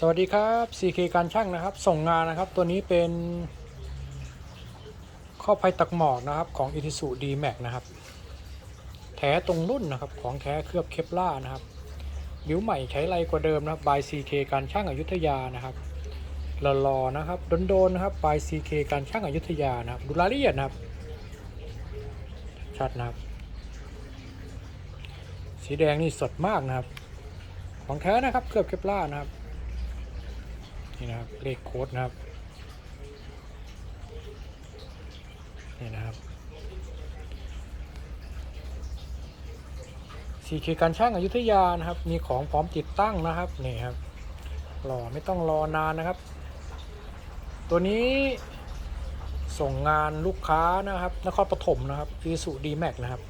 สวัสดีครับ CK การช่างนะครับ ส่งงานนะครับ ตัวนี้เป็น ข้อภัยตักหมอกนะครับ ของ i t s u d m a x นะครับ แท้ตรงรุ่นนะครับ ของแท้เคลือบเคปล่านะครับ บิวใหม่ใช้ไรกว่าเดิมนะครับ by CK การช่างอยุธยานะครับหล่อๆนะครับ โดนๆนะครับ by CK การช่างอยุธยานะครับ ดูรายละเอียดนะครับ ชัดนะครับ สีแดงนี่สดมากนะครับ ของแท้นะครับ เคลือบเคปล่านะครับ นี่นะครับเลขโค้ดนะครับนี่นะครับสีเคการช่างอายุทยานะครับ มีของพร้อมติดตั้งนะครับนี่ครับรอไม่ต้องรอนานนะครับ ตัวนี้ส่งงานลูกค้านะครับนครปฐมนะครับอีสุดีแม็กนะครับ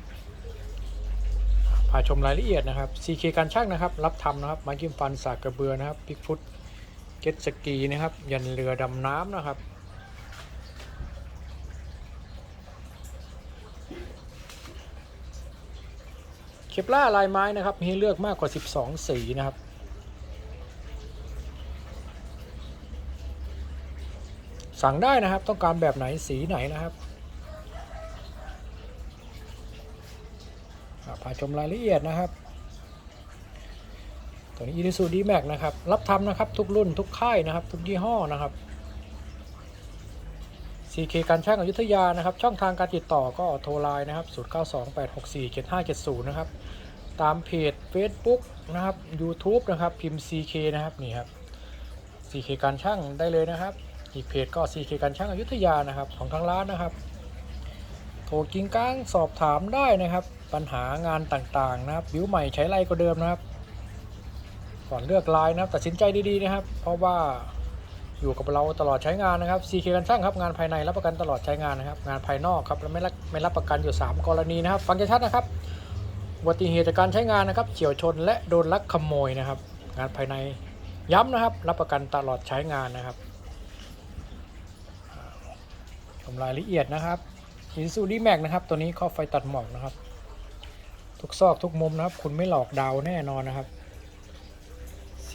พาชมรายละเอียดนะครับ CK การช่างนะครับ รับทำนะครับม้กิ้มฟันสากกระเบือนะครับพิกฟุต เจ็ตสกีนะครับ ยันเรือดำน้ำนะครับเคปล่าลายไม้นะครับมีให้เลือกมากกว่า 12 สีนะครับสั่งได้นะครับต้องการแบบไหนสีไหนนะครับพาชมรายละเอียดนะครับ ตัวนี้ Isuzu D-Max นะครับ รับทำนะครับ ทุกรุ่นทุกค่ายนะครับ ทุกยี่ห้อนะครับ CK การช่างอยุธยานะครับ ช่องทางการติดต่อก็โทรไลน์นะครับ 0928647570 นะครับ ตามเพจ Facebook นะครับ YouTube นะครับ พิมพ์ CK นะครับนี่ครับ CK การช่างได้เลยนะครับ อีกเพจก็ CK การช่างอยุธยานะครับของทางร้านนะครับ โทรกิ้งก้างสอบถามได้นะครับ ปัญหางานต่างๆนะครับ บิวใหม่ใช้ไรก็เดิมนะครับ ก่อนเลือกลายนะครับตัดสินใจดีๆนะครับ เพราะว่าอยู่กับเราตลอดใช้งานนะครับ CK กันช่างครับงานภายในรับประกันตลอดใช้งานนะครับ งานภายนอกครับแล้วไม่รับไม่รับประกันอยู่ 3 กรณีนะครับ ฟังชัดๆนะครับอุบัติเหตุจากการใช้งานนะครับเฉียวชนและโดนลักขโมยนะครับ งานภายในย้ำนะครับ รับประกันตลอดใช้งานนะครับชมรายละเอียดนะครับอินซูดีแม็กนะครับ ตัวนี้ข้อไฟตัดหมอกนะครับ ทุกซอกทุกมุมนะครับ คุณไม่หลอกดาวแน่นอนนะครับ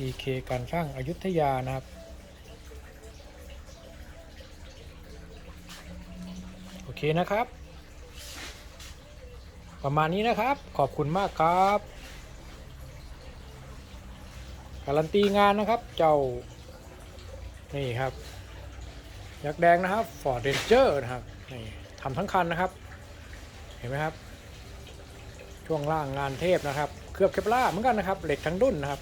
CK การช่างอายุทยานะครับ โอเคนะครับ ประมาณนี้นะครับ ขอบคุณมากครับ การันตีงานนะครับ เจ้า นี่ครับ ยักษ์แดงนะครับ Ford Ranger นะครับ นี่ทำทั้งคันนะครับ เห็นไหมครับ ช่วงล่างงานเทพนะครับ เคลือบเคปล่าเหมือนกันนะครับ เหล็กทั้งดุนนะครับ